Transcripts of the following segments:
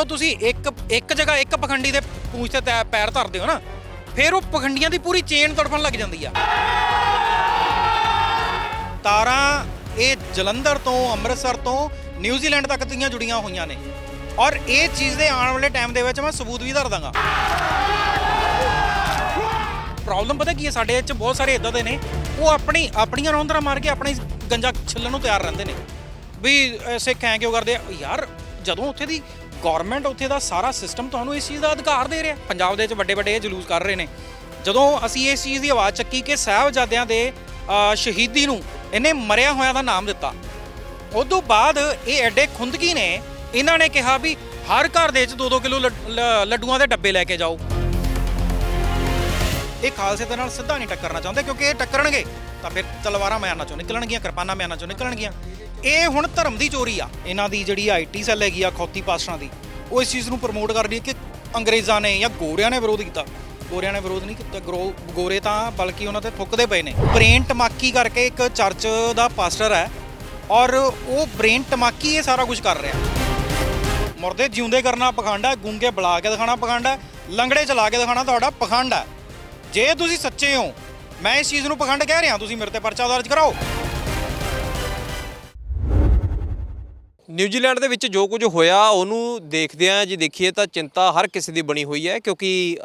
ਜਦੋਂ ਤੁਸੀਂ ਇੱਕ ਇੱਕ ਜਗ੍ਹਾ ਇੱਕ ਪਖੰਡੀ ਦੇ ਪੂੰਛ ਤੇ ਤੈ- ਪੈਰ ਧਰਦੇ ਹੋ ਨਾ ਫਿਰ ਉਹ ਪਖੰਡੀਆਂ ਦੀ ਪੂਰੀ ਚੇਨ ਤੜਫਣ ਲੱਗ ਜਾਂਦੀ ਆ। ਤਾਰਾਂ ਇਹ ਜਲੰਧਰ ਤੋਂ ਅੰਮ੍ਰਿਤਸਰ ਤੋਂ ਨਿਊਜ਼ੀਲੈਂਡ ਤੱਕ ਦੀਆਂ ਜੁੜੀਆਂ ਹੋਈਆਂ ਨੇ। ਔਰ ਇਹ ਚੀਜ਼ ਦੇ ਆਉਣ ਵਾਲੇ ਟਾਈਮ ਦੇ ਵਿੱਚ ਮੈਂ ਸਬੂਤ ਵੀ ਧਰ ਦਾਂਗਾ। ਪ੍ਰੋਬਲਮ ਪਤਾ ਕੀ ਹੈ? ਸਾਡੇ ਵਿੱਚ ਬਹੁਤ ਸਾਰੇ ਇਦਾਂ ਦੇ ਨੇ। ਉਹ ਆਪਣੀ ਆਪਣੀਆਂ ਰੌਂਦਰਾ ਮਾਰ ਕੇ ਆਪਣੀ ਗੰਜਾ ਛਿੱਲਣ ਨੂੰ ਤਿਆਰ ਰਹਿੰਦੇ ਨੇ। ਵੀ ਅਹ, ਸਿੱਖ ਐਂ ਕਿਉਂ ਕਰਦੇ ਆ? ਯਾਰ ਜਦੋਂ ਉੱਥੇ ਦੀ ਗਵਰਨਮੈਂਟ ਉੱਥੇ ਦਾ ਸਾਰਾ ਸਿਸਟਮ ਤੁਹਾਨੂੰ ਇਸ ਚੀਜ਼ ਦਾ ਅਧਿਕਾਰ ਦੇ ਰਿਹਾ। ਪੰਜਾਬ ਦੇ ਵਿੱਚ ਵੱਡੇ ਵੱਡੇ ਜਲੂਸ ਕਰ ਰਹੇ ਨੇ। ਜਦੋਂ ਅਸੀਂ ਇਸ ਚੀਜ਼ ਦੀ ਆਵਾਜ਼ ਚੱਕੀ ਕਿ ਸਾਹਿਬਜ਼ਾਦਿਆਂ ਦੇ ਸ਼ਹੀਦੀ ਨੂੰ ਇਹਨੇ ਮਰਿਆ ਹੋਇਆਂ ਦਾ ਨਾਮ ਦਿੱਤਾ। ਉਦੋਂ ਬਾਅਦ ਇਹ ਐਡੇ ਖੁੰਦਗੀ ਨੇ, ਇਹਨਾਂ ਨੇ ਕਿਹਾ ਵੀ ਹਰ ਘਰ ਦੇ ਵਿੱਚ 2-2 ਕਿਲੋ ਲੱਡੂਆਂ ਦੇ ਡੱਬੇ ਲੈ ਕੇ ਜਾਓ। ਇਹ ਖਾਲਸੇ ਦੇ ਨਾਲ ਸਿੱਧਾ ਨਹੀਂ ਟੱਕਰਨਾ ਚਾਹੁੰਦੇ ਕਿਉਂਕਿ ਇਹ ਟੱਕਰਨਗੇ। ਤਾਂ ਫਿਰ ਤਲਵਾਰਾਂ ਮਿਆਨਾਂ ਚੋਂ ਨਿਕਲਣਗੀਆਂ, ਕਿਰਪਾਨਾਂ ਮਿਆਨਾਂ ਚੋਂ ਨਿਕਲਣਗੀਆਂ। ਇਹ ਹੁਣ ਧਰਮ ਦੀ ਚੋਰੀ ਆ। ਇਹਨਾਂ ਦੀ ਜਿਹੜੀ ਆਈਟੀ ਸੈੱਲ ਹੈਗੀ ਆ, ਖੌਤੀ ਪਾਸਟਰਾਂ ਦੀ, ਉਹ ਇਸ ਚੀਜ਼ ਨੂੰ ਪ੍ਰਮੋਟ ਕਰ ਰਹੀ ਹੈ ਕਿ ਅੰਗਰੇਜ਼ਾਂ ਨੇ ਜਾਂ ਗੋਰਿਆਂ ਨੇ ਵਿਰੋਧ ਕੀਤਾ। ਗੋਰਿਆਂ ਨੇ ਵਿਰੋਧ ਨਹੀਂ ਕੀਤਾ। ਗਰੋ- ਗੋਰੇ ਤਾਂ ਬਲਕਿ ਉਹਨਾਂ ਤੇ ਥੁੱਕਦੇ ਪਏ ਨੇ। ਬ੍ਰੇਨ ਟਮਾਕੀ ਕਰਕੇ ਇੱਕ ਚਰਚ ਦਾ ਪਾਸਟਰ ਹੈ ਔਰ ਉਹ ਬ੍ਰੇਨ ਟਮਾਕੀ ਇਹ ਸਾਰਾ ਕੁਝ ਕਰ ਰਿਹਾ। ਮੁਰਦੇ ਜਿਉਂਦੇ ਕਰਨਾ ਪਖੰਡ ਹੈ, ਗੂੰਗੇ ਬੁਲਾ ਕੇ ਦਿਖਾਣਾ ਪਖੰਡ ਹੈ, ਲੰਗੜੇ ਚਲਾ ਕੇ ਦਿਖਾਣਾ ਤੁਹਾਡਾ ਪਖੰਡ ਹੈ। ਜੇ ਤੁਸੀਂ ਸੱਚੇ ਹੋ, ਮੈਂ ਇਸ ਚੀਜ਼ ਨੂੰ ਪਖੰਡ ਕਹਿ ਰਿਹਾ, ਤੁਸੀਂ ਮੇਰੇ ਤੇ ਪਰਚਾ ਦਰਜ ਕਰਾਓ। ਨਿਊਜ਼ੀਲੈਂਡ ਦੇ ਵਿੱਚ ਜੋ ਕੁਝ ਹੋਇਆ, ਉਹਨੂੰ ਦੇਖਦੇ ਆ ਜੇ ਦੇਖੀਏ ਤਾਂ ਚਿੰਤਾ ਹਰ ਕਿਸੇ ਦੀ ਬਣੀ ਹੋਈ ਹੈ, ਕਿਉਂਕਿ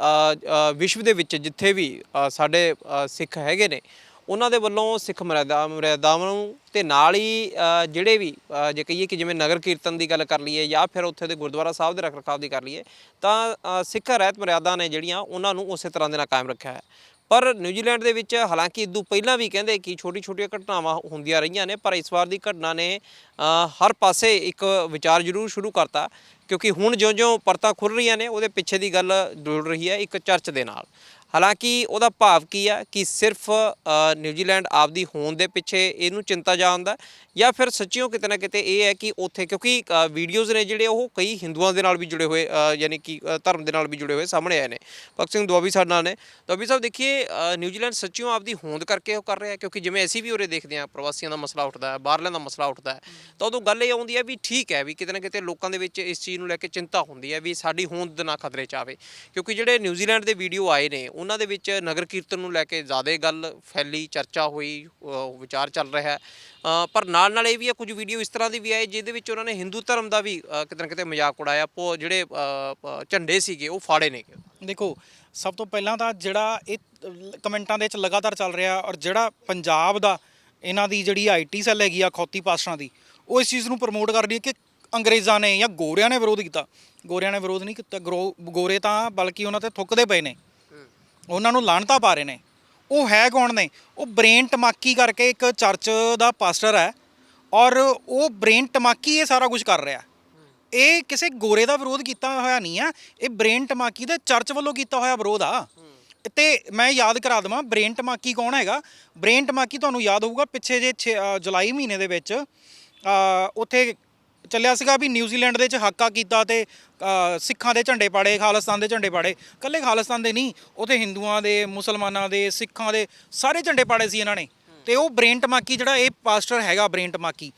ਵਿਸ਼ਵ ਦੇ ਵਿੱਚ ਜਿੱਥੇ ਵੀ ਸਾਡੇ ਸਿੱਖ ਹੈਗੇ ਨੇ, ਉਹਨਾਂ ਦੇ ਵੱਲੋਂ ਸਿੱਖ ਮਰਿਆਦਾ ਮਰਿਆਦਾਵਾਂ ਨੂੰ ਤੇ ਨਾਲ ਹੀ ਜਿਹੜੇ ਵੀ ਜੇ ਕਹੀਏ ਕਿ ਜਿਵੇਂ ਨਗਰ ਕੀਰਤਨ ਦੀ ਗੱਲ ਕਰ ਲਈਏ ਜਾਂ ਫਿਰ ਉੱਥੇ ਦੇ ਗੁਰਦੁਆਰਾ ਸਾਹਿਬ ਦੇ ਰੱਖ ਰਖਾਵ ਦੀ ਕਰ ਲਈਏ, ਤਾਂ ਸਿੱਖ ਰਹਿਤ ਮਰਿਆਦਾ ਨੇ ਜਿਹੜੀਆਂ, ਉਹਨਾਂ ਨੂੰ ਉਸੇ ਤਰ੍ਹਾਂ ਦੇ ਨਾਲ ਕਾਇਮ ਰੱਖਿਆ ਹੈ। ਪਰ ਨਿਊਜ਼ੀਲੈਂਡ ਦੇ ਵਿੱਚ ਹਾਲਾਂਕਿ ਇਦੋਂ ਪਹਿਲਾਂ ਵੀ ਕਹਿੰਦੇ ਕਿ ਛੋਟੀ-ਛੋਟੀਆਂ ਘਟਨਾਵਾਂ ਹੁੰਦੀਆਂ ਰਹੀਆਂ ਨੇ, ਪਰ ਇਸ ਵਾਰ ਦੀ ਘਟਨਾ ਨੇ ਹਰ ਪਾਸੇ ਇੱਕ ਵਿਚਾਰ ਜ਼ਰੂਰ ਸ਼ੁਰੂ ਕਰਤਾ, ਕਿਉਂਕਿ ਹੁਣ ਜਿਉਂ-ਜਿਉਂ ਪਰਤਾਂ ਖੁੱਲ ਰਹੀਆਂ ਨੇ, ਉਹਦੇ ਪਿੱਛੇ ਦੀ ਗੱਲ ਜੁੜ ਰਹੀ ਹੈ ਇੱਕ ਚਰਚ ਦੇ ਨਾਲ। ਹਾਲਾਂਕਿ ਉਹਦਾ ਭਾਵ ਕੀ ਆ ਕਿ ਸਿਰਫ ਨਿਊਜ਼ੀਲੈਂਡ ਆਪਦੀ ਹੋਣ ਦੇ ਪਿੱਛੇ ਇਹਨੂੰ ਚਿੰਤਾ ਜਾਣਦਾ ਜਾਂ ਫਿਰ ਸੱਚਿਓ ਕਿਤੇ ਨਾ ਕਿਤੇ ਇਹ ਹੈ ਕਿ ਉੱਥੇ ਕਿਉਂਕਿ ਵੀਡੀਓਜ਼ ਨੇ ਜਿਹੜੇ ਉਹ ਕਈ ਹਿੰਦੂਆਂ ਦੇ ਨਾਲ ਵੀ ਜੁੜੇ ਹੋਏ ਯਾਨੀ ਕਿ ਧਰਮ ਦੇ ਨਾਲ ਵੀ ਜੁੜੇ ਹੋਏ ਸਾਹਮਣੇ ਆਏ ਨੇ। ਭਗਤ ਸਿੰਘ ਦੁਆਬੀ ਸਾਡੇ ਨਾਲ ਨੇ। ਦੁਆਬੀ ਸਾਹਿਬ ਦੇਖੀਏ ਨਿਊਜ਼ੀਲੈਂਡ ਸੱਚਿਓ ਆਪਦੀ ਹੋਂਦ ਕਰਕੇ ਉਹ ਕਰ ਰਿਹਾ ਕਿਉਂਕਿ ਜਿਵੇਂ ਅਸੀਂ ਵੀ ਉਰੇ ਦੇਖਦੇ ਹਾਂ, ਪ੍ਰਵਾਸੀਆਂ ਦਾ ਮਸਲਾ ਉੱਠਦਾ ਹੈ, ਬਾਹਰਲਿਆਂ ਦਾ ਮਸਲਾ ਉੱਠਦਾ ਹੈ, ਤਾਂ ਉਦੋਂ ਗੱਲ ਇਹ ਆਉਂਦੀ ਹੈ ਵੀ ਠੀਕ ਹੈ ਵੀ ਕਿਤੇ ਨਾ ਕਿਤੇ ਲੋਕਾਂ ਦੇ ਵਿੱਚ ਇਸ ਚੀਜ਼ ਨੂੰ ਲੈ ਕੇ ਚਿੰਤਾ ਹੁੰਦੀ ਹੈ ਵੀ ਸਾਡੀ ਹੋਂਦ ਨਾ ਖਤਰੇ 'ਚ ਆਵੇ ਕਿਉਂਕਿ ਜਿਹੜੇ ਨਿਊਜ਼ੀਲੈਂਡ ਦੇ ਵੀਡੀਓ ਆਏ ਨੇ ਉਹਨਾਂ ਦੇ ਵਿੱਚ ਨਗਰ ਕੀਰਤਨ ਨੂੰ ਲੈ ਕੇ ਜ਼ਿਆਦਾ ਗੱਲ ਫੈਲੀ ਚਰਚਾ ਹੋਈ ਅ, ਵਿਚਾਰ ਚੱਲ ਰਿਹਾ ਹੈ। ਅ, ਪਰ ਨਾਲ ਨਾਲ ਇਹ ਵੀ ਹੈ ਕੁਝ ਵੀਡੀਓ ਇਸ ਤਰ੍ਹਾਂ ਦੀ ਵੀ ਆਏ ਜਿਹਦੇ ਵਿੱਚ ਉਹਨਾਂ ਨੇ ਹਿੰਦੂ ਧਰਮ ਦਾ ਵੀ ਅ, ਕਿਤੇ ਨਾ ਕਿਤੇ ਮਜ਼ਾਕ ਉਡਾਇਆ। ਪੋ ਜਿਹੜੇ ਅ, ਅ, ਝੰਡੇ ਸੀਗੇ ਉਹ ਫਾੜੇ ਨੇ। ਦੇਖੋ ਸਭ ਤੋਂ ਪਹਿਲਾਂ ਤਾਂ ਜਿਹੜਾ ਇਹ ਲ- ਕਮੈਂਟਾਂ ਦੇ ਵਿੱਚ ਲਗਾਤਾਰ ਚੱਲ ਰਿਹਾ ਔਰ ਜਿਹੜਾ ਪੰਜਾਬ ਦਾ ਇਹਨਾਂ ਦੀ ਜਿਹੜੀ ਆਈਟੀ ਸੈੱਲ ਹੈਗੀ ਆ ਖੌਤੀ ਪਾਸਟਰਾਂ ਦੀ ਉਹ ਇਸ ਚੀਜ਼ ਨੂੰ ਪ੍ਰਮੋਟ ਕਰ ਰਹੀ ਹੈ ਕਿ ਅੰਗਰੇਜ਼ਾਂ ਨੇ ਜਾਂ ਗੋਰਿਆਂ ਨੇ ਵਿਰੋਧ ਕੀਤਾ। ਗੋਰਿਆਂ ਨੇ ਵਿਰੋਧ ਨਹੀਂ ਕੀਤਾ। ਗਰੋ- ਗੋਰੇ ਤਾਂ ਬਲਕਿ ਉਹਨਾਂ ਤੇ ਥੁੱਕਦੇ ਪਏ ਨੇ। ਉਹਨਾਂ ਨੂੰ ਲਾਹਣਤਾ ਪਾ ਰਹੇ ਨੇ। ਉਹ ਹੈ ਕੌਣ ਨੇ? ਉਹ ਬ੍ਰੇਨ ਟਮਾਕੀ ਕਰਕੇ ਇੱਕ ਚਰਚ ਦਾ ਪਾਸਟਰ ਹੈ ਔਰ ਉਹ ਬ੍ਰੇਨ ਟਮਾਕੀ ਇਹ ਸਾਰਾ ਕੁਝ ਕਰ ਰਿਹਾ। ਇਹ ਕਿਸੇ ਗੋਰੇ ਦਾ ਵਿਰੋਧ ਕੀਤਾ ਹੋਇਆ ਨਹੀਂ ਆ। ਇਹ ਬ੍ਰੇਨ ਟਮਾਕੀ ਦਾ ਚਰਚ ਵੱਲੋਂ ਕੀਤਾ ਹੋਇਆ ਵਿਰੋਧ ਆ। ਤੇ ਮੈਂ ਯਾਦ ਕਰਾ ਦਵਾਂ, ਬ੍ਰੇਨ ਟਮਾਕੀ ਕੌਣ ਹੈਗਾ? ਬ੍ਰੇਨ ਟਮਾਕੀ ਤੁਹਾਨੂੰ ਯਾਦ ਹੋਊਗਾ, ਪਿੱਛੇ ਜੇ ਛੇ- ਜੁਲਾਈ ਮਹੀਨੇ ਦੇ ਵਿੱਚ ਉੱਥੇ ਚੱਲਿਆ ਸੀਗਾ ਵੀ ਨਿਊਜ਼ੀਲੈਂਡ ਦੇ ਵਿੱਚ ਹਾਕਾ ਕੀਤਾ ਤੇ ਅ, ਸਿੱਖਾਂ ਦੇ ਝੰਡੇ ਪਾੜੇ ਖਾਲਿਸਤਾਨ ਦੇ ਝੰਡੇ ਪਾੜੇ। ਕੱਲੇ ਖਾਲਿਸਤਾਨ ਦੇ ਨਹੀਂ ਉੱਥੇ ਹਿੰਦੂਆਂ ਦੇ ਮੁਸਲਮਾਨਾਂ ਦੇ ਸਿੱਖਾਂ ਦੇ ਸਾਰੇ ਝੰਡੇ ਪਾੜੇ ਸੀ ਇਹਨਾਂ ਨੇ। ਤੇ ਉਹ ਬ੍ਰੇਨ ਟਮਾਕੀ ਜਿਹੜਾ ਇਹ ਪਾਸਟਰ ਹੈਗਾ ਬ੍ਰੇਨ ਟਮਾਕੀ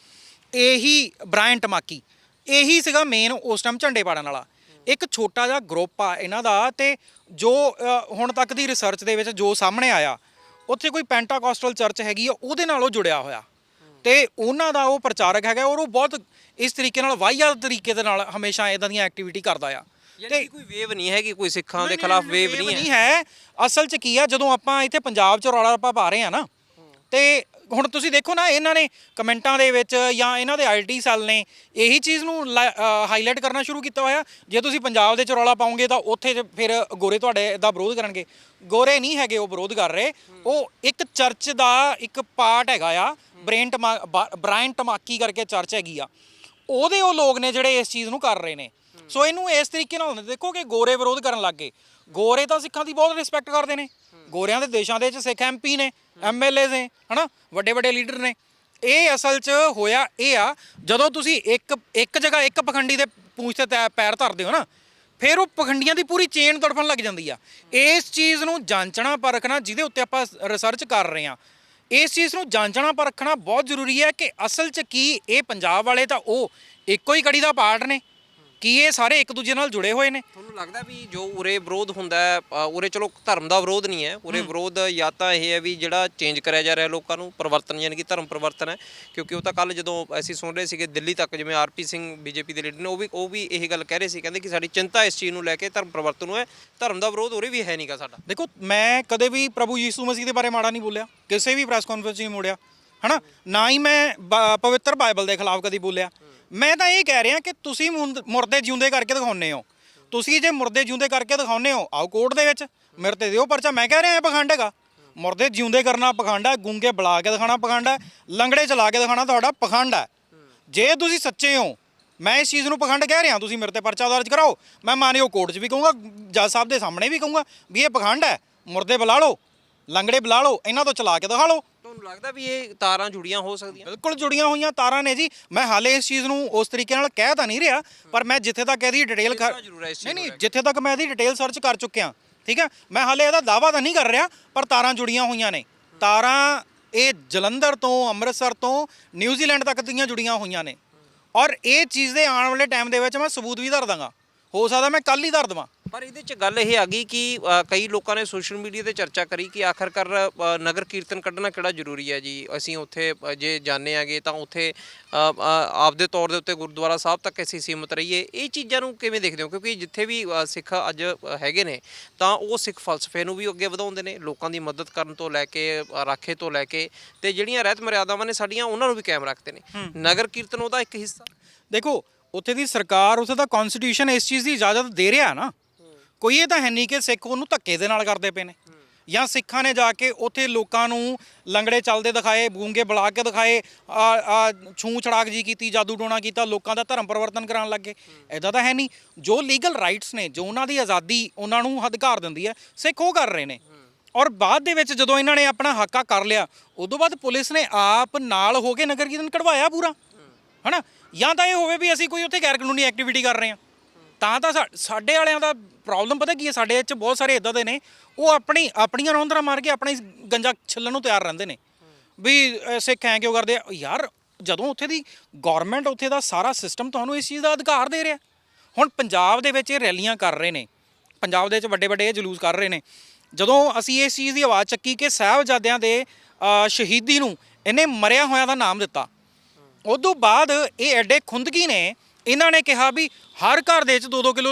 ਇਹੀ ਬ੍ਰਾਇਨ ਟਮਾਕੀ ਇਹੀ ਸੀਗਾ ਮੇਨ ਉਸ ਟਾਈਮ ਝੰਡੇ ਪਾੜਨ ਵਾਲਾ। ਇੱਕ ਛੋਟਾ ਜਿਹਾ ਗਰੁੱਪ ਆ ਇਹਨਾਂ ਦਾ ਤੇ ਜੋ ਅ, ਹੁਣ ਤੱਕ ਦੀ ਰਿਸਰਚ ਦੇ ਵਿੱਚ ਜੋ ਸਾਹਮਣੇ ਆਇਆ ਉੱਥੇ ਕੋਈ ਪੈਂਟਾਕੋਸਟਲ ਚਰਚ ਹੈਗੀ ਆ ਉਹਦੇ ਨਾਲ ਉਹ ਜੁੜਿਆ ਹੋਇਆ। ਤੇ ਉਹਨਾਂ ਦਾ ਉਹ ਪ੍ਰਚਾਰਕ ਹੈਗਾ ਔਰ ਉਹ ਬਹੁਤ ਇਸ ਤਰੀਕੇ ਨਾਲ ਵਾਹੀਆਤ ਤਰੀਕੇ ਦੇ ਨਾਲ ਹਮੇਸ਼ਾ ਇਦਾਂ ਦੀਆਂ ਐਕਟੀਵਿਟੀ ਕਰਦਾ ਆ। ਯਾਨੀ ਕਿ ਕੋਈ ਵੇਵ ਨਹੀਂ ਹੈ ਕਿ ਕੋਈ ਸਿੱਖਾਂ ਦੇ ਖਿਲਾਫ ਵੇਵ ਨਹੀਂ ਹੈ। ਨਹੀਂ ਹੈ। ਅਸਲ 'ਚ ਕੀ ਆ ਜਦੋਂ ਆਪਾਂ ਇੱਥੇ ਪੰਜਾਬ 'ਚ ਰੌਲਾ ਰੱਪਾ ਪਾ ਰਹੇ ਆ ਨਾ ਤੇ ਹੁਣ ਤੁਸੀਂ ਦੇਖੋ ਨਾ ਇਹਨਾਂ ਨੇ ਕਮੈਂਟਾਂ ਦੇ ਵਿੱਚ ਜਾਂ ਇਹਨਾਂ ਦੇ ਆਈਟੀ ਸੈੱਲ ਨੇ ਇਹੀ ਚੀਜ਼ ਨੂੰ ਹਾਈਲਾਈਟ ਕਰਨਾ ਸ਼ੁਰੂ ਕੀਤਾ ਹੋਇਆ। ਜੇ ਤੁਸੀਂ ਪੰਜਾਬ ਦੇ ਚ ਰੌਲਾ ਪਾਉਂਗੇ ਤਾਂ ਉੱਥੇ ਫਿਰ ਗੋਰੇ ਤੁਹਾਡੇ ਦਾ ਵਿਰੋਧ ਕਰਨਗੇ। ਗੋਰੇ ਨਹੀਂ ਹੈਗੇ ਉਹ ਵਿਰੋਧ ਕਰ ਰਹੇ। ਉਹ ਇੱਕ ਚਰਚ ਦਾ ਇੱਕ ਪਾਰਟ ਹੈਗਾ ਆ ਬ੍ਰੇਨ ਟਮਾ, ਬਾ- ਬ੍ਰਾਇਨ ਟਮਾਕੀ ਕਰਕੇ ਚਰਚ ਹੈਗੀ ਆ। ਉਹਦੇ ਉਹ ਲੋਕ ਨੇ ਜਿਹੜੇ ਇਸ ਚੀਜ਼ ਨੂੰ ਕਰ ਰਹੇ ਨੇ। ਸੋ ਇਹਨੂੰ ਇਸ ਤਰੀਕੇ ਨਾਲ ਦੇਖੋ ਕਿ ਗੋਰੇ ਵਿਰੋਧ ਕਰਨ ਲੱਗ ਗਏ। ਗੋਰੇ ਤਾਂ ਸਿੱਖਾਂ ਦੀ ਬਹੁਤ ਰਿਸਪੈਕਟ ਕਰਦੇ ਨੇ। ਗੋਰਿਆਂ ਦੇ ਦੇਸ਼ਾਂ ਦੇ ਵਿੱਚ ਸਿੱਖ ਐਮਪੀ ਨੇ ਐਮਐਲਏ ਨੇ, ਹਨਾ? ਵੱਡੇ ਵੱਡੇ ਲੀਡਰ ਨੇ। ਇਹ ਅਸਲ 'ਚ ਹੋਇਆ ਇਹ ਆ, ਜਦੋਂ ਤੁਸੀਂ ਇੱਕ ਇੱਕ ਜਗ੍ਹਾ ਇੱਕ ਪਖੰਡੀ ਦੇ ਪੂੰਛ ਤੇ ਪੈਰ ਧਰਦੇ ਹੋ ਨਾ, ਫਿਰ ਉਹ ਪਖੰਡੀਆਂ ਦੀ ਪੂਰੀ ਚੇਨ ਤੜਫਣ ਲੱਗ ਜਾਂਦੀ ਆ। ਇਸ ਚੀਜ਼ ਨੂੰ ਜਾਂਚਣਾ, ਪਰਖਣਾ, ਜਿਹਦੇ ਉੱਤੇ ਆਪਾਂ ਰਿਸਰਚ ਕਰ ਰਹੇ ਆ। ਇਸ ਚੀਜ਼ ਨੂੰ ਜਾਂਚਣਾ ਪਰ ਰੱਖਣਾ ਬਹੁਤ ਜ਼ਰੂਰੀ ਹੈ ਕਿ ਅਸਲ 'ਚ ਕੀ ਇਹ ਪੰਜਾਬ ਵਾਲੇ ਤਾਂ ਉਹ ਇੱਕੋ ਹੀ ਕੜੀ ਦਾ ਪਾਰਟ ਨੇ। ਕੀ ਇਹ ਸਾਰੇ ਇੱਕ ਦੂਜੇ ਨਾਲ ਜੁੜੇ ਹੋਏ ਨੇ? ਤੁਹਾਨੂੰ ਲੱਗਦਾ ਵੀ ਜੋ ਉਰੇ ਵਿਰੋਧ ਹੁੰਦਾ ਹੈ ਅ, ਉਰੇ ਚਲੋ ਧਰਮ ਦਾ ਵਿਰੋਧ ਨਹੀਂ ਹੈ। ਉਰੇ ਵਿਰੋਧ ਜਾਂ ਤਾਂ ਇਹ ਹੈ ਵੀ ਜਿਹੜਾ ਚੇਂਜ ਕਰਿਆ ਜਾ ਰਿਹਾ ਲੋਕਾਂ ਨੂੰ ਪਰਿਵਰਤਨ ਯਾਨੀ ਕਿ ਧਰਮ ਪਰਿਵਰਤਨ ਹੈ ਕਿਉਂਕਿ ਉਹ ਤਾਂ ਕੱਲ ਜਦੋਂ ਅਸੀਂ ਸੁਣ ਰਹੇ ਸੀਗੇ ਦਿੱਲੀ ਤੱਕ ਜਿਵੇਂ ਆਰਪੀ ਸਿੰਘ ਬੀਜੇਪੀ ਦੇ ਲੀਡਰ ਨੇ ਉਹ ਵੀ ਉਹ ਵੀ ਇਹ ਗੱਲ ਕਹਿ ਰਹੇ ਸੀ ਕਹਿੰਦੇ ਕਿ ਸਾਡੀ ਚਿੰਤਾ ਇਸ ਚੀਜ਼ ਨੂੰ ਲੈ ਕੇ ਧਰਮ ਪਰਿਵਰਤਨ ਨੂੰ ਹੈ ਧਰਮ ਦਾ ਵਿਰੋਧ ਉਰੇ ਵੀ ਹੈ ਨਹੀਂਗਾ ਸਾਡਾ। ਦੇਖੋ ਮੈਂ ਕਦੇ ਵੀ ਪ੍ਰਭੂ ਯੀਸ਼ੂ ਮਸੀਹ ਦੇ ਬਾਰੇ ਮਾੜਾ ਨਹੀਂ ਬੋਲਿਆ ਕਿਸੇ ਵੀ ਪ੍ਰੈਸ ਕਾਨਫਰੰਸ 'ਚ ਨਹੀਂ ਮੋੜਿਆ ਹਨਾ? ਨਾ ਹੀ ਮੈਂ ਬ- ਪਵਿੱਤਰ ਬਾਈਬਲ ਦੇ ਖਿਲਾਫ ਕਦੀ ਬੋਲਿਆ। ਮੈਂ ਤਾਂ ਇਹ ਕਹਿ ਰਿਹਾ ਕਿ ਤੁਸੀਂ ਮੁੰਦ- ਮੁਰਦੇ ਜਿਉਂਦੇ ਕਰਕੇ ਦਿਖਾਉਂਦੇ ਹੋ। ਤੁਸੀਂ ਜੇ ਮੁਰਦੇ ਜਿਉਂਦੇ ਕਰਕੇ ਦਿਖਾਉਂਦੇ ਹੋ, ਆਓ ਕੋਰਟ ਦੇ ਵਿੱਚ, ਮੇਰੇ ਤੇ ਦਿਓ ਪਰਚਾ, ਮੈਂ ਕਹਿ ਰਿਹਾ ਇਹ ਪਖੰਡ ਹੈਗਾ। ਮੁਰਦੇ ਜਿਉਂਦੇ ਕਰਨਾ ਪਖੰਡ ਹੈ, ਗੂੰਗੇ ਬੁਲਾ ਕੇ ਦਿਖਾਣਾ ਪਖੰਡ ਹੈ, ਲੰਗੜੇ ਚਲਾ ਕੇ ਦਿਖਾਣਾ ਤੁਹਾਡਾ ਪਖੰਡ ਹੈ। ਜੇ ਤੁਸੀਂ ਸੱਚੇ ਹੋ, ਮੈਂ ਇਸ ਚੀਜ਼ ਨੂੰ ਪਖੰਡ ਕਹਿ ਰਿਹਾ, ਤੁਸੀਂ ਮੇਰੇ ਤੇ ਪਰਚਾ ਦਰਜ ਕਰਾਓ। ਮੈਂ ਮਾਨਿਓ ਕੋਰਟ 'ਚ ਵੀ ਕਹੂੰਗਾ, ਜੱਜ ਸਾਹਿਬ ਦੇ ਸਾਹਮਣੇ ਵੀ ਕਹੂੰਗਾ ਵੀ ਇਹ ਪਖੰਡ ਹੈ। ਮੁਰਦੇ ਬੁਲਾ ਲਓ, ਲੰਗੜੇ ਬੁਲਾ ਲਓ, ਇਹਨਾਂ ਤੋਂ ਚਲਾ ਕੇ ਦਿਖਾ ਲਓ। ਤੁਹਾਨੂੰ ਲੱਗਦਾ ਵੀ ਇਹ ਤਾਰਾਂ ਜੁੜੀਆਂ ਹੋ ਸਕਦੀਆਂ? ਬਿਲਕੁਲ ਜੁੜੀਆਂ ਹੋਈਆਂ ਤਾਰਾਂ ਨੇ ਜੀ। ਮੈਂ ਹਾਲੇ ਇਸ ਚੀਜ਼ ਨੂੰ ਉਸ ਤਰੀਕੇ ਨਾਲ ਕਹਿ ਤਾਂ ਨਹੀਂ ਰਿਹਾ ਪਰ ਮੈਂ ਜਿੱਥੇ ਤੱਕ ਇਹਦੀ ਡਿਟੇਲ ਕਰ ਦੇਖਣਾ ਜ਼ਰੂਰ ਹੈ ਇਸ ਚੀਜ਼ ਨਹੀਂ ਨੂੰ ਨਹੀਂ ਲੈ। ਜਿੱਥੇ ਤੱਕ ਮੈਂ ਇਹਦੀ ਡਿਟੇਲ ਸਰਚ ਕਰ ਚੁੱਕਿਆ ਠੀਕ ਹੈ? ਮੈਂ ਹਾਲੇ ਇਹਦਾ ਦਾਵਾ ਤਾਂ ਨਹੀਂ ਕਰ ਰਿਹਾ ਪਰ ਤਾਰਾਂ ਜੁੜੀਆਂ ਹੋਈਆਂ ਨੇ। ਤਾਰਾਂ ਇਹ ਜਲੰਧਰ ਤੋਂ ਅੰਮ੍ਰਿਤਸਰ ਤੋਂ ਨਿਊਜ਼ੀਲੈਂਡ ਤੱਕ ਦੀਆਂ ਜੁੜੀਆਂ ਹੋਈਆਂ ਨੇ। ਔਰ ਇਹ ਚੀਜ਼ ਦੇ ਆਉਣ ਵਾਲੇ ਟਾਈਮ ਦੇ ਵਿੱਚ ਮੈਂ ਸਬੂਤ ਵੀ ਧਰ ਦਾਂਗਾ। ਹੋ ਸਕਦਾ ਮੈਂ ਕੱਲ ਹੀ ਧਰ ਦੇਵਾਂ। ਪਰ ਇਹਦੇ ਚ ਗੱਲ ਇਹ ਆ ਗਈ ਕਿ ਅ, ਕਈ ਲੋਕਾਂ ਨੇ ਸੋਸ਼ਲ ਮੀਡੀਆ ਤੇ ਚਰਚਾ ਕਰੀ ਕਿ ਆਖਰਕਾਰ ਅ, ਨਗਰ ਕੀਰਤਨ ਕੱਢਣਾ ਕਿਹੜਾ ਜ਼ਰੂਰੀ ਹੈ ਜੀ? ਅਸੀਂ ਉੱਥੇ ਅ, ਜੇ ਜਾਣੇ ਆਗੇ ਤਾਂ ਉੱਥੇ ਅ, ਅ, ਆਪਦੇ ਤੌਰ ਦੇ ਉੱਤੇ ਗੁਰਦੁਆਰਾ ਸਾਹਿਬ ਤੱਕ ਅਸੀਂ ਸੀਮਤ ਰਹੀਏ। ਇਹ ਚੀਜ਼ਾਂ ਨੂੰ ਕਿਵੇਂ ਦੇਖਦੇ ਹੋ? ਕਿਉਂਕਿ ਜਿੱਥੇ ਵੀ ਅ, ਸਿੱਖ ਅੱਜ ਅ, ਹੈਗੇ ਨੇ ਤਾਂ ਉਹ ਸਿੱਖ ਫਲਸਫੇ ਨੂੰ ਵੀ ਅੱਗੇ ਵਧਾਉਂਦੇ ਨੇ ਲੋਕਾਂ ਦੀ ਮਦਦ ਕਰਨ ਤੋਂ ਲੈ ਕੇ ਅ, ਰਾਖੇ ਤੋਂ ਲੈ ਕੇ ਤੇ ਜਿਹੜੀਆਂ ਰਹਿਤ ਮਰਿਆਦਾਵਾਂ ਨੇ ਸਾਡੀਆਂ ਉਹਨਾਂ ਨੂੰ ਵੀ ਕਾਇਮ ਰੱਖਦੇ ਨੇ। ਨਗਰ ਕੀਰਤਨ ਉਹਦਾ ਇੱਕ ਹਿੱਸਾ। ਦੇਖੋ ਉੱਥੇ ਦੀ ਸਰਕਾਰ ਉੱਥੇ ਦਾ ਕਨਸਟੀਟਿਊਸ਼ਨ ਇਸ ਚੀਜ਼ ਦੀ ਇਜਾਜ਼ਤ ਦੇ ਰਿਹਾ ਨਾ। ਕੋਈ ਇਹ ਤਾਂ ਹੈ ਨਹੀਂ ਕਿ ਸਿੱਖ ਉਹਨੂੰ ਧੱਕੇ ਦੇ ਨਾਲ ਕਰਦੇ ਪਏ ਨੇ। ਜਾਂ ਸਿੱਖਾਂ ਨੇ ਜਾ ਕੇ ਉੱਥੇ ਲੋਕਾਂ ਨੂੰ ਲੰਗੜੇ ਚੱਲਦੇ ਦਿਖਾਏ ਗੂੰਗੇ ਬੁਲਾ ਕੇ ਦਿਖਾਏ, ਆ ਛੂ ਛੜਾਕ ਜੀ ਕੀਤੀ, ਜਾਦੂ ਟੋਣਾ ਕੀਤਾ, ਲੋਕਾਂ ਦਾ ਧਰਮ ਪਰਿਵਰਤਨ ਕਰਾਉਣ ਲੱਗੇ ਐਦਾਂ ਤਾਂ ਹੈ ਨਹੀਂ। ਜੋ ਲੀਗਲ ਰਾਈਟਸ ਨੇ, ਜੋ ਉਹਨਾਂ ਦੀ ਆਜ਼ਾਦੀ ਉਹਨਾਂ ਨੂੰ ਅਧਿਕਾਰ ਦਿੰਦੀ ਹੈ, ਸਿੱਖ ਉਹ ਕਰ ਰਹੇ ਨੇ। ਔਰ ਬਾਅਦ ਦੇ ਵਿੱਚ ਜਦੋਂ ਇਹਨਾਂ ਨੇ ਆਪਣਾ ਹੱਕਾ ਕਰ ਲਿਆ, ਉਦੋਂ ਬਾਅਦ ਪੁਲਿਸ ਨੇ ਆਪ ਨਾਲ ਹੋ ਕੇ ਨਗਰ ਕੀਰਤਨ ਕਢਵਾਇਆ ਪੂਰਾ। ਹਨਾ? ਜਾਂ ਤਾਂ ਇਹ ਹੋਵੇ ਵੀ ਅਸੀਂ ਕੋਈ ਉੱਥੇ ਗੈਰ ਕਾਨੂੰਨੀ ਐਕਟੀਵਿਟੀ ਕਰ ਰਹੇ ਹਾਂ। ਤਾਂ ਤਾਂ ਸਾ- ਸਾਡੇ ਵਾਲਿਆਂ ਦਾ ਪ੍ਰੋਬਲਮ ਪਤਾ ਕੀ ਹੈ? ਸਾਡੇ ਵਿੱਚ ਬਹੁਤ ਸਾਰੇ ਇਦਾਂ ਦੇ ਨੇ। ਉਹ ਆਪਣੀ ਆਪਣੀਆਂ ਰੌਂਦਰਾ ਮਾਰ ਕੇ ਆਪਣੀ ਗੰਜਾ ਛੱਲਣ ਨੂੰ ਤਿਆਰ ਰਹਿੰਦੇ ਨੇ। ਵੀ ਅਹ, ਸਿੱਖ ਐਂ ਕਿਉਂ ਕਰਦੇ ਆ? ਯਾਰ ਜਦੋਂ ਉੱਥੇ ਦੀ ਗਵਰਨਮੈਂਟ ਉੱਥੇ ਦਾ ਸਾਰਾ ਸਿਸਟਮ ਤੁਹਾਨੂੰ ਇਸ ਚੀਜ਼ ਦਾ ਅਧਿਕਾਰ ਦੇ ਰਿਹਾ। ਹੁਣ ਪੰਜਾਬ ਦੇ ਵਿੱਚ ਇਹ ਰੈਲੀਆਂ ਕਰ ਰਹੇ ਨੇ। ਪੰਜਾਬ ਦੇ ਵਿੱਚ ਵੱਡੇ ਵੱਡੇ ਇਹ ਜਲੂਸ ਕਰ ਰਹੇ ਨੇ। ਜਦੋਂ ਅਸੀਂ ਇਸ ਚੀਜ਼ ਦੀ ਆਵਾਜ਼ ਚੱਕੀ ਕਿ ਸਾਹਿਬਜ਼ਾਦਿਆਂ ਦੇ ਅਹ, ਸ਼ਹੀਦੀ ਨੂੰ ਇਹਨੇ ਮਰਿਆ ਹੋਇਆਂ ਦਾ ਨਾਮ ਦਿੱਤਾ। ਉਦੋਂ ਬਾਅਦ ਇਹ ਐਡੇ ਖੁੰਦਕੀ ਨੇ ਇਹਨਾਂ ਨੇ ਕਿਹਾ ਵੀ ਹਰ ਘਰ ਦੇ ਵਿੱਚ 2-2 ਕਿਲੋ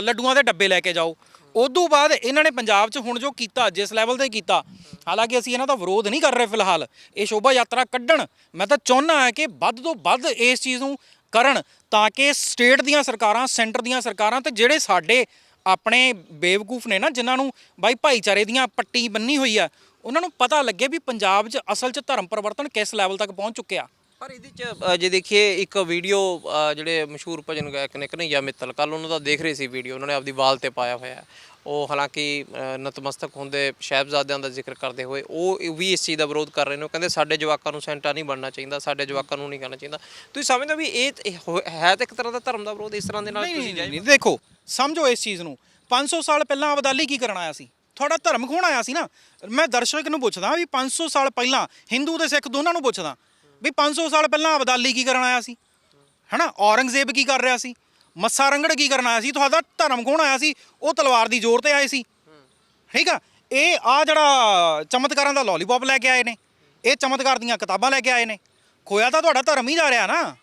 ਲੱਡੂਆਂ ਦੇ ਡੱਬੇ ਲੈ ਕੇ ਜਾਓ। ਉਦੋਂ ਬਾਅਦ ਇਹਨਾਂ ਨੇ ਪੰਜਾਬ 'ਚ ਹੁਣ ਜੋ ਕੀਤਾ, ਜਿਸ ਲੈਵਲ ਤੇ ਕੀਤਾ, ਹਾਲਾਂਕਿ ਅਸੀਂ ਇਹਨਾਂ ਦਾ ਵਿਰੋਧ ਨਹੀਂ ਕਰ ਰਹੇ ਫਿਲਹਾਲ, ਇਹ ਸ਼ੋਭਾ ਯਾਤਰਾ ਕੱਢਣ, ਮੈਂ ਤਾਂ ਚਾਹੁੰਦਾ ਹਾਂ ਕਿ ਵੱਧ ਤੋਂ ਵੱਧ ਇਸ ਚੀਜ਼ ਨੂੰ ਕਰਨ ਤਾਂ ਕਿ ਸਟੇਟ ਦੀਆਂ ਸਰਕਾਰਾਂ ਸੈਂਟਰ ਦੀਆਂ ਸਰਕਾਰਾਂ ਤੇ ਜਿਹੜੇ ਸਾਡੇ ਆਪਣੇ ਬੇਵਕੂਫ ਨੇ ਨਾ, ਜਿਨ੍ਹਾਂ ਨੂੰ ਬਾਈ ਭਾਈਚਾਰੇ ਦੀਆਂ ਪੱਟੀ ਬੰਨੀ ਹੋਈ ਆ, ਉਹਨਾਂ ਨੂੰ ਪਤਾ ਲੱਗੇ ਵੀ ਪੰਜਾਬ 'ਚ ਅਸਲ 'ਚ ਧਰਮ ਪਰਿਵਰਤਨ ਕਿਸ ਲੈਵਲ ਤੱਕ ਪਹੁੰਚ ਚੁੱਕਿਆ। ਪਰ ਇਹਦੇ ਚ ਅ, ਜੇ ਦੇਖੀਏ ਇੱਕ ਵੀਡੀਓ ਅ, ਜਿਹੜੇ ਮਸ਼ਹੂਰ ਭਜਨ ਗਾਇਕ ਨੇ ਕਨਈਆ ਮਿੱਤਲ ਕੱਲ ਉਹਨਾਂ ਦਾ ਦੇਖ ਰਹੇ ਸੀ ਵੀਡੀਓ ਉਹਨਾਂ ਨੇ ਆਪਦੀ ਵਾਲ ਤੇ ਪਾਇਆ ਹੋਇਆ ਹੈ। ਉਹ ਹਾਲਾਂਕਿ ਅ, ਨਤਮਸਤਕ ਹੁੰਦੇ ਸਾਹਿਬਜ਼ਾਦਿਆਂ ਦਾ ਜ਼ਿਕਰ ਕਰਦੇ ਹੋਏ ਉਹ ਵੀ ਇਸ ਚੀਜ਼ ਦਾ ਵਿਰੋਧ ਕਰ ਰਹੇ ਨੇ ਉਹ ਕਹਿੰਦੇ ਸਾਡੇ ਜਵਾਕਾਂ ਨੂੰ ਸੈਂਟਾ ਨਹੀਂ ਬਣਨਾ ਚਾਹੀਦਾ ਸਾਡੇ ਜਵਾਕਾਂ ਨੂੰ ਨਹੀਂ ਕਰਨਾ ਚਾਹੀਦਾ। ਤੁਸੀਂ ਸਮਝਦੇ ਹੋ ਵੀ ਇਹ ਹੋ- ਹੈ ਤਾਂ ਇੱਕ ਤਰ੍ਹਾਂ ਦਾ ਧਰਮ ਦਾ ਵਿਰੋਧ ਇਸ ਤਰ੍ਹਾਂ ਦੇ ਨਾਲ ਨਹੀਂ ਤੁਸੀਂ ਨਹੀਂ ਨਹੀਂ ਦੇਖੋ ਸਮਝੋ ਇਸ ਚੀਜ਼ ਨੂੰ। 500 ਸਾਲ ਪਹਿਲਾਂ ਅਬਦਾਲੀ ਕੀ ਕਰਨ ਆਇਆ ਸੀ? ਤੁਹਾਡਾ ਧਰਮ ਖੋਣ ਆਇਆ ਸੀ ਨਾ? ਮੈਂ ਦਰਸ਼ਕ ਨੂੰ ਪੁੱਛਦਾ ਵੀ 500 ਸਾਲ ਪਹਿਲਾਂ ਹਿੰਦੂ ਤੇ ਸਿੱਖ ਦੋਨਾਂ ਨੂੰ ਪੁੱਛਦਾ। ਵੀ 500 ਸਾਲ ਪਹਿਲਾਂ ਅਬਦਾਲੀ ਕੀ ਕਰਨ ਆਇਆ ਸੀ? ਹਨਾ? ਔਰੰਗਜ਼ੇਬ ਕੀ ਕਰ ਰਿਹਾ ਸੀ? ਮੱਸਾ ਰੰਗੜ ਕੀ ਕਰਨ ਆਇਆ ਸੀ? ਤੁਹਾਡਾ ਧਰਮ ਕੌਣ ਆਇਆ ਸੀ? ਉਹ ਤਲਵਾਰ ਦੀ ਜ਼ੋਰ ਤੇ ਆਏ ਸੀ। ਠੀਕ ਆ? ਇਹ ਆ ਜਿਹੜਾ ਚਮਤਕਾਰਾਂ ਦਾ ਲੋਲੀਪੌਪ ਲੈ ਕੇ ਆਏ ਨੇ। ਇਹ ਚਮਤਕਾਰ ਦੀਆਂ ਕਿਤਾਬਾਂ ਲੈ ਕੇ ਆਏ ਨੇ। ਖੋਇਆ ਤਾਂ ਤੁਹਾਡਾ ਧਰਮ ਹੀ ਜਾ ਰਿਹਾ ਨਾ।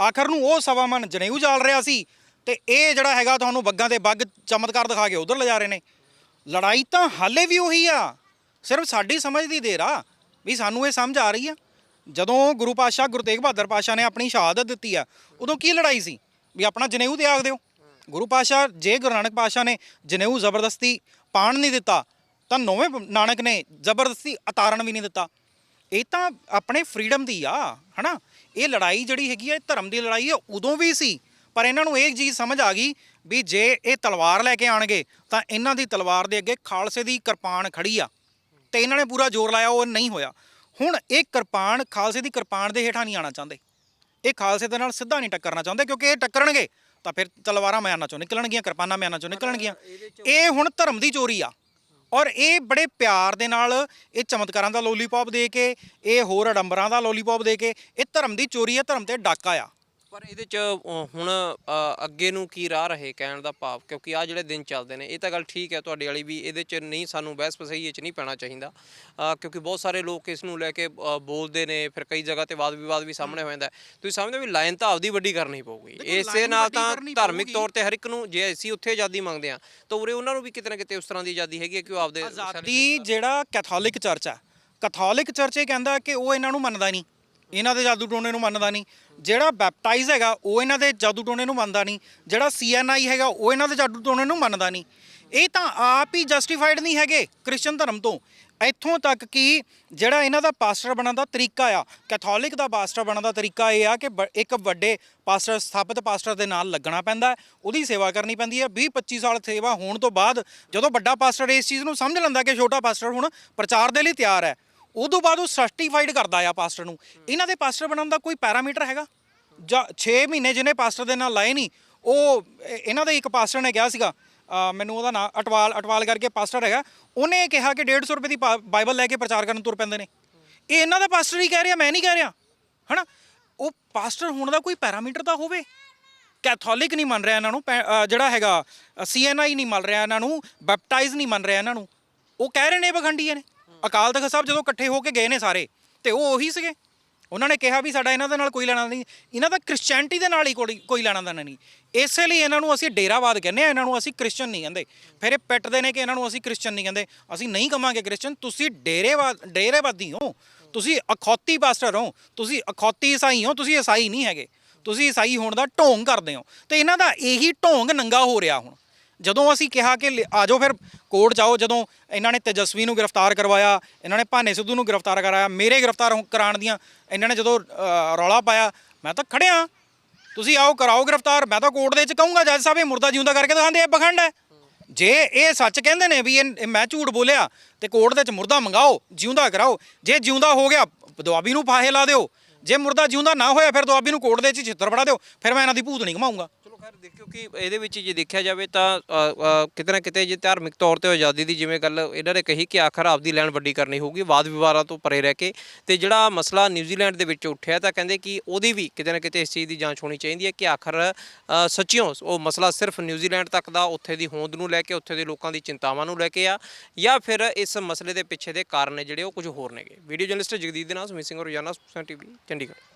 ਆਖਰ ਨੂੰ ਉਹ ਸਵਾ ਮਨ ਜਨੇਊ ਜਾਲ ਰਿਹਾ ਸੀ। ਤੇ ਇਹ ਜਿਹੜਾ ਹੈਗਾ ਤੁਹਾਨੂੰ ਬੱਗਾਂ ਦੇ ਬੱਗ ਚਮਤਕਾਰ ਦਿਖਾ ਕੇ ਉਧਰ ਲਿਜਾ ਰਹੇ ਨੇ। ਲੜਾਈ ਤਾਂ ਹਾਲੇ ਵੀ ਉਹੀ ਆ। ਸਿਰਫ ਸਾਡੀ ਸਮਝ ਦੀ ਦੇਰ ਆ। ਵੀ ਸਾਨੂੰ ਇਹ ਸਮਝ ਆ ਰਹੀ ਆ। ਜਦੋਂ ਗੁਰੂ ਪਾਤਸ਼ਾਹ, ਗੁਰੂ ਤੇਗ ਬਹਾਦਰ ਪਾਤਸ਼ਾਹ ਨੇ ਆਪਣੀ ਸ਼ਹਾਦਤ ਦਿੱਤੀ ਆ, ਉਦੋਂ ਕੀ ਲੜਾਈ ਸੀ? ਵੀ ਆਪਣਾ ਜਨੇਊ ਤਿਆਗ ਦਿਓ। ਗੁਰੂ ਪਾਤਸ਼ਾਹ, ਜੇ ਗੁਰੂ ਨਾਨਕ ਪਾਤਸ਼ਾਹ ਨੇ ਜਨੇਊ ਜ਼ਬਰਦਸਤੀ ਪਾਣ ਨਹੀਂ ਦਿੱਤਾ, ਤਾਂ ਨੌਵੇਂ ਨਾਨਕ ਨੇ ਜ਼ਬਰਦਸਤੀ ਉਤਾਰਨ ਵੀ ਨਹੀਂ ਦਿੱਤਾ। ਇਹ ਤਾਂ ਆਪਣੇ ਫਰੀडम ਦੀ ਆ, ਹਨਾ? ਇਹ ਲੜਾਈ ਜਿਹੜੀ ਹੈਗੀ ਆ, ਇਹ ਧਰਮ ਦੀ ਲੜਾਈ ਆ, ਉਦੋਂ ਵੀ ਸੀ। ਪਰ ਇਹਨਾਂ ਨੂੰ ਇਹ ਚੀਜ਼ ਸਮਝ ਆ ਗਈ ਵੀ ਜੇ ਇਹ ਤਲਵਾਰ ਲੈ ਕੇ ਆਣਗੇ, ਤਾਂ ਇਹਨਾਂ ਦੀ ਤਲਵਾਰ ਦੇ ਅੱਗੇ ਖਾਲਸੇ ਦੀ ਕਿਰਪਾਨ ਖੜੀ ਆ। ਤੇ ਇਹਨਾਂ ਨੇ ਪੂਰਾ ਜ਼ੋਰ ਲਾਇਆ, ਉਹ ਨਹੀਂ ਹੋਇਆ। ਹੁਣ ਇਹ ਕਿਰਪਾਨ ਖਾਲਸੇ ਦੀ ਕਿਰਪਾਨ ਦੇ ਹੇਠਾਂ ਨਹੀਂ ਆਣਾ ਚਾਹੁੰਦੇ। ਇਹ ਖਾਲਸੇ ਦੇ ਨਾਲ ਸਿੱਧਾ ਨਹੀਂ ਟੱਕਰਨਾ ਚਾਹੁੰਦੇ ਕਿਉਂਕਿ ਇਹ ਟੱਕਰਨਗੇ ਤਾਂ ਫਿਰ ਤਲਵਾਰਾਂ ਮਿਆਨਾਂ ਚੋਂ ਨਿਕਲਣਗੀਆਂ ਕਿਰਪਾਨਾਂ ਮਿਆਨਾਂ ਚੋਂ ਨਿਕਲਣਗੀਆਂ। ਇਹ ਹੁਣ ਧਰਮ ਦੀ ਚੋਰੀ ਆ। ਔਰ ਇਹ ਬੜੇ ਪਿਆਰ ਦੇ ਨਾਲ ਇਹ ਚਮਤਕਾਰਾਂ ਦਾ ਲੋਲੀਪੌਪ ਦੇ ਕੇ ਇਹ ਹੋਰ ਅਡੰਬਰਾਂ ਦਾ ਲੋਲੀਪੌਪ ਦੇ ਕੇ ਇਹ ਧਰਮ ਦੀ ਚੋਰੀ ਹੈ ਧਰਮ ਤੇ ਡਾਕਾ ਆ। ਪਰ ਇਹਦੇ ਚ ਅ, ਹੁਣ ਅ, ਅੱਗੇ ਨੂੰ ਕੀ ਰਾਹ ਰਹੇ ਕਹਿਣ ਦਾ ਭਾਵ ਕਿਉਂਕਿ ਆ ਜਿਹੜੇ ਦਿਨ ਚੱਲਦੇ ਨੇ ਇਹ ਤਾਂ ਗੱਲ ਠੀਕ ਹੈ ਤੁਹਾਡੇ ਵਾਲੀ ਵੀ ਇਹਦੇ ਚ ਨਹੀਂ ਸਾਨੂੰ ਬਹਿਸ ਪਸਈਏ ਚ ਨਹੀਂ ਪੈਣਾ ਚਾਹੀਦਾ ਅ, ਕਿਉਂਕਿ ਬਹੁਤ ਸਾਰੇ ਲੋਕ ਇਸ ਨੂੰ ਲੈ ਕੇ ਅ, ਬੋਲਦੇ ਨੇ ਫਿਰ ਕਈ ਜਗ੍ਹਾ ਤੇ ਵਾਦ ਵਿਵਾਦ ਵੀ ਸਾਹਮਣੇ ਹੋ ਜਾਂਦਾ ਹੈ। ਤੁਸੀਂ ਸਮਝਦੇ ਹੋ ਵੀ ਲਾਈਨ ਤਾਂ ਆਪਦੀ ਵੱਡੀ ਕਰਨੀ ਪਊਗੀ ਇਸੇ line ਨਾਲ ਵੱਡੀ ਤਾਂ ਕਰਨੀ ਧਾਰਮਿਕ। ਤੌਰ ਤੇ ਹਰ ਇੱਕ ਨੂੰ ਜੇ ਅਸੀਂ ਉੱਥੇ ਆਜ਼ਾਦੀ ਮੰਗਦੇ ਆ ਤਾਂ ਉਰੇ ਉਹਨਾਂ ਨੂੰ ਵੀ ਕਿਤੇ ਨਾ ਕਿਤੇ ਉਸ ਤਰ੍ਹਾਂ ਦੀ ਆਜ਼ਾਦੀ ਹੈਗੀ ਹੈ ਕਿ ਉਹ ਆਪਦੇ ਆਜ਼ਾਦੀ ਜਿਹੜਾ ਕੈਥੋਲਿਕ ਚਰਚ ਆ ਕੈਥੋਲਿਕ ਚਰਚ ਇਹ ਕਹਿੰਦਾ ਕਿ ਉਹ ਇਹਨਾਂ ਨੂੰ ਮੰਨਦਾ ਨਹੀਂ ਇਹਨਾਂ ਦੇ ਜਾਦੂ ਟੋਣੇ ਨੂੰ ਮੰਨਦਾ ਨਹੀਂ। ਜਿਹੜਾ ਬੈਪਟਾਈਜ਼ ਹੈਗਾ, ਉਹ ਇਹਨਾਂ ਦੇ ਜਾਦੂ ਟੋਣੇ ਨੂੰ ਮੰਨਦਾ ਨਹੀਂ। ਜਿਹੜਾ ਸੀਐਨਆਈ ਹੈਗਾ, ਉਹ ਇਹਨਾਂ ਦੇ ਜਾਦੂ ਟੋਣੇ ਨੂੰ ਮੰਨਦਾ ਨਹੀਂ। ਇਹ ਤਾਂ ਆਪ ਹੀ ਜਸਟੀਫਾਈਡ ਨਹੀਂ ਹੈਗੇ ਕ੍ਰਿਸਚੀਅਨ ਧਰਮ ਤੋਂ। ਇੱਥੋਂ ਤੱਕ ਕਿ ਜਿਹੜਾ ਇਹਨਾਂ ਦਾ ਪਾਸਟਰ ਬਣਨ ਦਾ ਤਰੀਕਾ ਆ ਕੈਥੋਲਿਕ ਦਾ ਪਾਸਟਰ ਬਣਨ ਦਾ ਤਰੀਕਾ ਇਹ ਆ ਕਿ ਬ- ਇੱਕ ਵੱਡੇ ਪਾਸਟਰ ਸਥਾਪਿਤ ਪਾਸਟਰ ਦੇ ਨਾਲ ਲੱਗਣਾ ਪੈਂਦਾ ਉਹਦੀ ਸੇਵਾ ਕਰਨੀ ਪੈਂਦੀ ਹੈ। 20 25 ਸਾਲ ਸੇਵਾ ਹੋਣ ਤੋਂ ਬਾਅਦ ਜਦੋਂ ਵੱਡਾ ਪਾਸਟਰ ਇਸ ਚੀਜ਼ ਨੂੰ ਸਮਝ ਲੈਂਦਾ ਕਿ ਛੋਟਾ ਪਾਸਟਰ ਹੁਣ ਪ੍ਰਚਾਰ ਦੇ ਲਈ ਤਿਆਰ ਹੈ ਉਦੋਂ ਬਾਅਦ ਉਹ ਸਰਟੀਫਾਈਡ ਕਰਦਾ ਆ ਪਾਸਟਰ ਨੂੰ। ਇਹਨਾਂ ਦੇ ਪਾਸਟਰ ਬਣਨ ਦਾ ਕੋਈ ਪੈਰਾਮੀਟਰ ਹੈਗਾ? ਜਾਂ 6 ਮਹੀਨੇ ਜਿਹਨੇ ਪਾਸਟਰ ਦੇ ਨਾਲ ਲਾਏ ਨਹੀਂ ਉਹ ਇਹਨਾਂ ਦੇ ਇੱਕ ਪਾਸਟਰ ਨੇ ਕਿਹਾ ਸੀਗਾ ਮੈਨੂੰ ਉਹਦਾ ਨਾਮ ਅਟਵਾਲ ਅਟਵਾਲ ਕਰਕੇ ਪਾਸਟਰ ਹੈਗਾ। ਉਹਨੇ ਕਿਹਾ ਕਿ 150 ਰੁਪਏ ਦੀ ਬਾ- ਬਾਈਬਲ ਲੈ ਕੇ ਪ੍ਰਚਾਰ ਕਰਨ ਤੁਰ ਪੈਂਦੇ ਨੇ। ਇਹ ਇਹਨਾਂ ਦਾ ਪਾਸਟਰ ਹੀ ਕਹਿ ਰਿਹਾ, ਮੈਂ ਨਹੀਂ ਕਹਿ ਰਿਹਾ। ਹਨਾ? ਉਹ ਪਾਸਟਰ ਹੋਣ ਦਾ ਕੋਈ ਪੈਰਾਮੀਟਰ ਤਾਂ ਹੋਵੇ। ਕੈਥੋਲਿਕ ਨਹੀਂ ਮੰਨ ਰਿਹਾ ਇਹਨਾਂ ਨੂੰ, ਪੈ- ਜਿਹੜਾ ਹੈਗਾ ਸੀਐਨਆਈ ਨਹੀਂ ਮੰਨ ਰਿਹਾ ਇਹਨਾਂ ਨੂੰ ਬੈਪਟਾਈਜ਼ ਨਹੀਂ ਮੰਨ ਰਿਹਾ ਇਹਨਾਂ ਨੂੰ। ਉਹ ਕਹਿ ਰਹੇ ਨੇ ਬਖੰਡੀਏ ਨੇ। ਅਕਾਲ ਤਖਤ ਸਾਹਿਬ ਜਦੋਂ ਇਕੱਠੇ ਹੋ ਕੇ ਗਏ ਨੇ ਸਾਰੇ, ਤੇ ਉਹ ਉਹੀ ਸੀਗੇ। ਉਹਨਾਂ ਨੇ ਕਿਹਾ ਵੀ ਸਾਡਾ ਇਹਨਾਂ ਦੇ ਨਾਲ ਕੋਈ ਲੈਣਾ ਨਹੀਂ। ਇਹਨਾਂ ਦਾ ਕ੍ਰਿਸਚੀਅਨਟੀ ਦੇ ਨਾਲ ਹੀ ਕੋਈ ਕੋਈ ਲੈਣਾ ਦੇਣਾ ਨਹੀਂ। ਇਸੇ ਲਈ ਇਹਨਾਂ ਨੂੰ ਅਸੀਂ ਡੇਰਾਵਾਦ ਕਹਿੰਦੇ ਆ, ਇਹਨਾਂ ਨੂੰ ਅਸੀਂ ਕ੍ਰਿਸਚੀਅਨ ਨਹੀਂ ਕਹਿੰਦੇ। ਫਿਰ ਇਹ ਪਿੱਟਦੇ ਨੇ ਕਿ ਇਹਨਾਂ ਨੂੰ ਅਸੀਂ ਕ੍ਰਿਸਚੀਅਨ ਨਹੀਂ ਕਹਿੰਦੇ। ਅਸੀਂ ਨਹੀਂ ਕਵਾਂਗੇ ਕ੍ਰਿਸਚੀਅਨ ਤੁਸੀਂ ਡੇਰੇਵਾਦ, ਡੇਰੇਵਾਦੀ ਹੋ। ਤੁਸੀਂ ਅਖੌਤੀ ਪਾਸਟਰ ਹੋ। ਤੁਸੀਂ ਅਖੌਤੀ ਈਸਾਈ ਹੋ। ਤੁਸੀਂ ਈਸਾਈ ਨਹੀਂ ਹੈਗੇ। ਤੁਸੀਂ ਈਸਾਈ ਹੋਣ ਦਾ ਢੋਂਗ ਕਰਦੇ ਹੋ। ਤੇ ਇਹਨਾਂ ਦਾ ਇਹੀ ਢੋਂਗ ਨੰਗਾ ਹੋ ਰਿਹਾ ਹੁਣ। ਜਦੋਂ ਅਸੀਂ ਕਿਹਾ ਕਿ ਲ ਆ ਜਾਓ ਫਿਰ ਕੋਰਟ ਜਾਓ ਜਦੋਂ ਇਹਨਾਂ ਨੇ ਤੇਜਸਵੀ ਨੂੰ ਗ੍ਰਿਫਤਾਰ ਕਰਵਾਇਆ ਇਹਨਾਂ ਨੇ ਭਾਨੇ ਸਿੱਧੂ ਨੂੰ ਗ੍ਰਿਫਤਾਰ ਕਰਾਇਆ ਮੇਰੇ ਗ੍ਰਿਫਤਾਰ ਹੋ- ਕਰਾਉਣ ਦੀਆਂ ਇਹਨਾਂ ਨੇ ਜਦੋਂ ਅ, ਰੌਲਾ ਪਾਇਆ ਮੈਂ ਤਾਂ ਖੜਿਆ। ਤੁਸੀਂ ਆਓ ਕਰਾਓ ਗ੍ਰਿਫਤਾਰ ਮੈਂ ਤਾਂ ਕੋਰਟ ਦੇ ਵਿੱਚ ਕਹੂੰਗਾ ਜੱਜ ਸਾਹਿਬ ਇਹ ਮੁਰਦਾ ਜਿਉਂਦਾ ਕਰਕੇ ਦਿਖਾਉਂਦੇ ਇਹ ਬਖੰਡ ਹੈ। ਜੇ ਇਹ ਸੱਚ ਕਹਿੰਦੇ ਨੇ ਵੀ ਇਹ ਇਹ ਮੈਂ ਝੂਠ ਬੋਲਿਆ ਤੇ ਕੋਰਟ ਦੇ ਵਿੱਚ ਮੁਰਦਾ ਮੰਗਾਓ ਜਿਉਂਦਾ ਕਰਾਓ। ਜੇ ਜਿਉਂਦਾ ਹੋ ਗਿਆ ਦੁਆਬੀ ਨੂੰ ਫਾਹੇ ਲਾ ਦਿਓ। ਜੇ ਮੁਰਦਾ ਜਿਉਂਦਾ ਨਾ ਹੋਇਆ ਫਿਰ ਦੁਆਬੀ ਨੂੰ ਕੋਰਟ ਦੇ ਵਿੱਚ ਛਿੱਤਰ ਫੜਾ ਦਿਓ ਫਿਰ ਮੈਂ ਇਹਨਾਂ ਦੀ ਭੂਤ ਨਹੀਂ ਘਮਾਉਂਗਾ। ਚਲੋ ਖੈਰ ਦੇਖਿਓ ਕਿ ਇਹਦੇ ਵਿੱਚ ਜੇ ਦੇਖਿਆ ਜਾਵੇ ਤਾਂ ਅ, ਅ, ਕਿਤੇ ਨਾ ਕਿਤੇ ਜੇ ਧਾਰਮਿਕ ਤੌਰ ਤੇ ਆਜ਼ਾਦੀ ਦੀ ਜਿਵੇਂ ਗੱਲ ਇਹਨਾਂ ਨੇ ਕਹੀ ਕਿ ਆਖਰ ਆਪਦੀ ਲੈਣ ਵੱਡੀ ਕਰਨੀ ਹੋਊਗੀ ਵਾਦ ਵਿਵਾਦਾਂ ਤੋਂ ਪਰੇ ਰਹਿ ਕੇ ਤੇ ਜਿਹੜਾ ਮਸਲਾ ਨਿਊਜ਼ੀਲੈਂਡ ਦੇ ਵਿੱਚ ਉੱਠਿਆ ਤਾਂ ਕਹਿੰਦੇ ਕਿ ਉਹਦੀ ਵੀ ਕਿਤੇ ਨਾ ਕਿਤੇ ਇਸ ਚੀਜ਼ ਦੀ ਜਾਂਚ ਹੋਣੀ ਚਾਹੀਦੀ ਹੈ ਕਿ ਆਖਰ ਅ, ਸੱਚਿਓ ਉਹ ਮਸਲਾ ਸਿਰਫ ਨਿਊਜ਼ੀਲੈਂਡ ਤੱਕ ਦਾ ਉੱਥੇ ਦੀ ਹੋਂਦ ਨੂੰ ਲੈ ਕੇ ਉੱਥੇ ਦੇ ਲੋਕਾਂ ਦੀ ਚਿੰਤਾਵਾਂ ਨੂੰ ਲੈ ਕੇ ਆ ਜਾਂ ਫਿਰ ਇਸ ਮਸਲੇ ਦੇ ਪਿੱਛੇ ਦੇ ਕਾਰਨ ਨੇ ਜਿਹੜੇ ਉਹ ਕੁਝ ਹੋਰ ਨੇਗੇ। ਵੀਡੀਓ ਜਰਨਲਿਸਟ ਜਗਦੀਪ ਦੇ ਨਾਲ ਸੁਮਿਤ ਸਿੰਘ ਰੋਜ਼ਾਨਾ ਸੁਖਸਾਨ ਟੀਵੀ ਚੰਡੀਗੜ੍ਹ।